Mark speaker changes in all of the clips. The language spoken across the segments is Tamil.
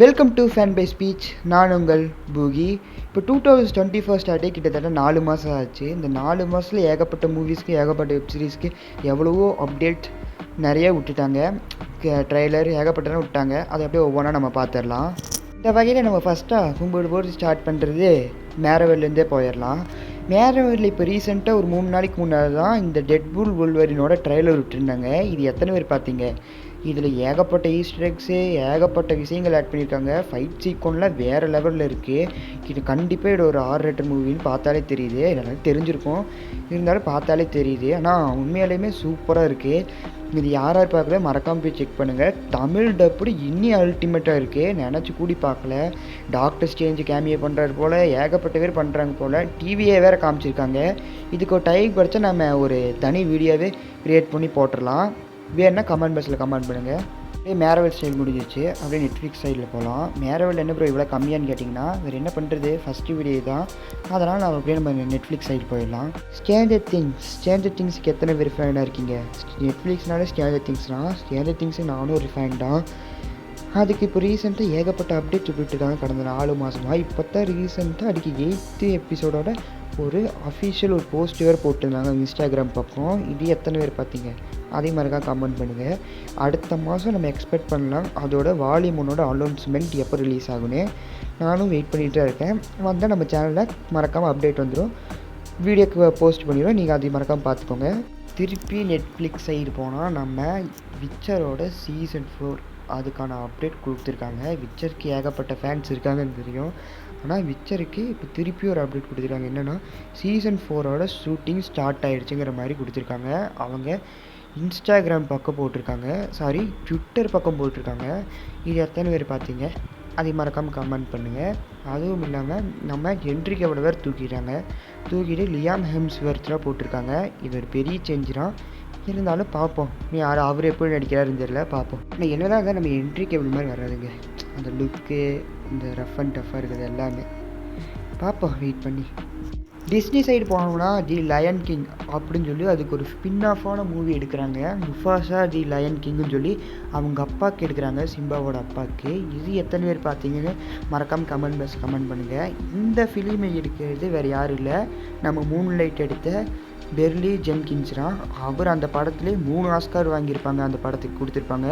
Speaker 1: Welcome to fan by speech நான் உங்கள் பூகி. இப்போ டூ தௌசண்ட் டுவெண்ட்டி ஃபர்ஸ்ட் ஆகிட்டே கிட்டத்தட்ட நாலு மாதம் ஆச்சு. இந்த நாலு மாதத்தில் ஏகப்பட்ட மூவிஸ்க்கு ஏகப்பட்ட வெப் சீரிஸ்க்கு எவ்வளவோ அப்டேட் நிறைய விட்டுட்டாங்க. ட்ரெய்லர் ஏகப்பட்டதான் விட்டாங்க அதை அப்படியே ஒவ்வொன்றா நம்ம பார்த்துடலாம் இந்த வகையில் நம்ம ஃபஸ்ட்டாக கும்பிடு போட்டு ஸ்டார்ட் பண்ணுறது மேரவல்லேருந்தே போயிடலாம் மேரவரில் இப்போ ரீசெண்டாக ஒரு மூணு நாளைக்கு முன்னாடி தான் இந்த டெட்புல் உள்வரினோட ட்ரெய்லர் விட்டுருந்தாங்க. இது எத்தனை பேர் பார்த்தீங்க? இதில் ஏகப்பட்ட ஈஸ்டர் ஏகப்பட்ட விஷயங்கள் ஆட் பண்ணியிருக்காங்க. ஃபைட் சீக்வன்லாம் வேறு லெவலில் இருக்குது இது கண்டிப்பாக இது ஒரு ஆர் ரேட்டர் மூவின்னு பார்த்தாலே தெரியுது. எனக்கு தெரிஞ்சிருக்கும். இருந்தாலும் பார்த்தாலே தெரியுது. ஆனால் உண்மையாலேயுமே சூப்பராக இருக்குது இது யார் யார் பார்க்கல மறக்காமல் போய் செக் பண்ணுங்கள் தமிழ் டப்புடு இன்னி அல்டிமேட்டாக இருக்குது நினச்சி கூடி பார்க்கல. டாக்டர் ஸ்டேஞ்சு கேமியை பண்ணுறாரு போல் ஏகப்பட்ட பேர் பண்ணுறாங்க போல். டிவியை வேறு காமிச்சிருக்காங்க. இதுக்கு ஒரு டைம் படித்தா நம்ம ஒரு தனி வீடியோவே க்ரியேட் பண்ணி போட்டுடலாம். வேணுன்னா கமெண்ட் பாக்ஸில் கமெண்ட் பண்ணுங்கள் அப்படியே மேரவல் ஸ்டைல் முடிஞ்சிச்சு. அப்படியே நெட்ஃப்ளிக்ஸ் சைடில் போகலாம் மேரவல் என்ன ப்ரோ இவ்வளோ கம்மியான்னு கேட்டிங்கன்னா வேறு என்ன பண்ணுறது ஃபஸ்ட்டு வீடியோ தான் அதனால் நான் அப்படியே நம்ம நெட்ஃப்ளிக்ஸ் சைடு போயிடலாம். ஸ்கேண்டர் திங்ஸ் ஸ்டேஞ்சர் திங்ஸ்க்கு எத்தனை பேர் ஃபேனாக இருக்கீங்க? நெட்ஃப்ளிக்ஸ்னாலே ஸ்கேண்டர் திங்ஸ் தான். ஸ்டேஞ்சர் திங்ஸு நானும் ஒரு ஃபேன் தான். அதுக்கு இப்போ ரீசெண்டாக ஏகப்பட்ட அப்டேட் விட்டுட்டாங்க கடந்த நாலு மாதமாக இப்போ தான் ரீசெண்டாக அதுக்கு எயித்து எபிசோடோட ஒரு அஃபிஷியல் ஒரு போஸ்ட் வேறு போட்டிருந்தாங்க இன்ஸ்டாகிராம் பக்கம். இது எத்தனை பேர் பார்த்தீங்க? அதே மாதிரி தான் கமெண்ட் பண்ணுங்கள் அடுத்த மாதம் நம்ம எக்ஸ்பெக்ட் பண்ணலாம். அதோட வால்யூமோனோட அனௌன்ஸ்மெண்ட் எப்போ ரிலீஸ் ஆகுன்னு நானும் வெயிட் பண்ணிகிட்டு தான் இருக்கேன். வந்தால் நம்ம சேனலில் மறக்காமல் அப்டேட் வந்துடும் வீடியோக்கு போஸ்ட் பண்ணிடுவோம் நீங்கள் அதை மறக்காமல் பார்த்துக்கோங்க திருப்பி நெட்ஃப்ளிக்ஸ் சைடு போனால் நம்ம விச்சரோட சீசன் ஃபோர் அதுக்கான அப்டேட் கொடுத்துருக்காங்க. விச்சருக்கு ஏகப்பட்ட ஃபேன்ஸ் இருக்காங்கன்னு தெரியும். ஆனால் விச்சருக்கு இப்போ திருப்பி ஒரு அப்டேட் கொடுத்துருக்காங்க. என்னென்னா சீசன் ஃபோரோட ஷூட்டிங் ஸ்டார்ட் ஆகிடுச்சுங்கிற மாதிரி கொடுத்துருக்காங்க. அவங்க இன்ஸ்டாகிராம் பக்கம் போட்டிருக்காங்க. சாரி ட்விட்டர் பக்கம் போட்டிருக்காங்க. இது எத்தனை பேர் பார்த்தீங்க? அதை மறக்காமல் கமெண்ட் பண்ணுங்கள் அதுவும் இல்லாமல் நம்ம ஹென்ரிக் எவ்வளோ பேர் தூக்கிட்டாங்க. தூக்கிட்டு லியாம் ஹெம்ஸ்வர்த்லாம் போட்டிருக்காங்க. இது ஒரு பெரிய சேஞ்ச் தான். இருந்தாலும் பார்ப்போம். நீ யார்? அவர் எப்படி நடிக்கிறாருன்னு தெரியல. பார்ப்போம். ஆனால் என்னதான் தான் நம்ம என்ட்ரிக்கு எவ்வளோ மாதிரி வராதுங்க. அந்த லுக்கு இந்த ரஃப் அண்ட் டஃப்பாக இருக்கிறது எல்லாமே. பார்ப்போம் வெயிட் பண்ணி. டிஸ்னி சைடு போனோம்னா தி லயன் கிங் அப்படின்னு சொல்லி அதுக்கு ஒரு ஸ்பின் ஆஃபான மூவி எடுக்கிறாங்க. முஃபாஷா தி லயன் கிங்னு சொல்லி அவங்க அப்பாவுக்கு எடுக்கிறாங்க சிம்பாவோட அப்பாவுக்கு இது எத்தனை பேர் பார்த்தீங்கன்னு மறக்காமல் கமெண்ட் பாக்ஸ் கமெண்ட் பண்ணுங்கள் இந்த ஃபிலிமை எடுக்கிறது வேறு யாரும் இல்லை. நம்ம மூணு லைட் எடுத்த பெர்லி ஜென்கின்ஸ் தான். அவர் அந்த படத்துலேயே மூணு ஆஸ்கார் வாங்கியிருப்பாங்க அந்த படத்துக்கு கொடுத்துருப்பாங்க.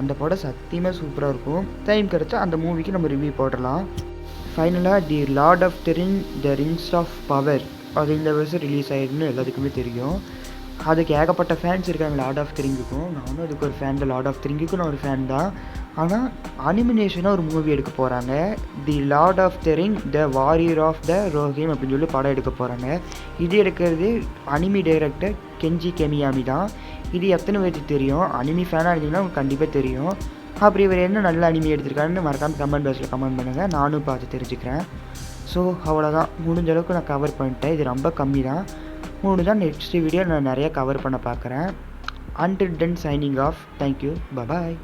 Speaker 1: அந்த படம் சத்தியமாக சூப்பராக இருக்கும். டைம் கிடச்சா அந்த மூவிக்கு நம்ம ரிவ்யூ போடலாம். ஃபைனலாக the lord of the ring the rings of power அது இந்த வருஷம் ரிலீஸ் ஆகிடுன்னு எல்லாத்துக்குமே தெரியும். அதுக்கு ஏகப்பட்ட ஃபேன்ஸ் இருக்காங்க லார்ட் ஆஃப் திரிங்குக்கும் நானும் அதுக்கு ஒரு ஃபேன் தான் லார்ட் ஆஃப் திரிங்குக்கும் நான் ஒரு ஃபேன் தான். ஆனால் அனிமினேஷனாக ஒரு மூவி எடுக்க போகிறாங்க the lord of the ring the warrior of the Rohirrim அப்படின்னு சொல்லி படம் எடுக்க போகிறாங்க இது எடுக்கிறது அனிமி டைரக்டர் கெஞ்சி கெமியாமி தான். இது எத்தனை பேருக்கு தெரியும்? அனிமி ஃபேனாக இருந்தீங்கன்னா உங்களுக்கு கண்டிப்பாக தெரியும். அப்படி இவர் என்ன நல்ல அனிமி எடுத்திருக்காருன்னு மறக்காமல் கமெண்ட் பாக்ஸில் கமெண்ட் பண்ணுங்கள் நானும் பார்த்து தெரிஞ்சுக்கிறேன். ஸோ அவ்வளோதான் முடிஞ்ச அளவுக்கு நான் கவர் பண்ணிட்டேன். இது ரொம்ப கம்மி தான் முடிஞ்சால் நெக்ஸ்ட் வீடியோ நான் நிறையா கவர் பண்ண பார்க்குறேன் until then signing off thank you bye bye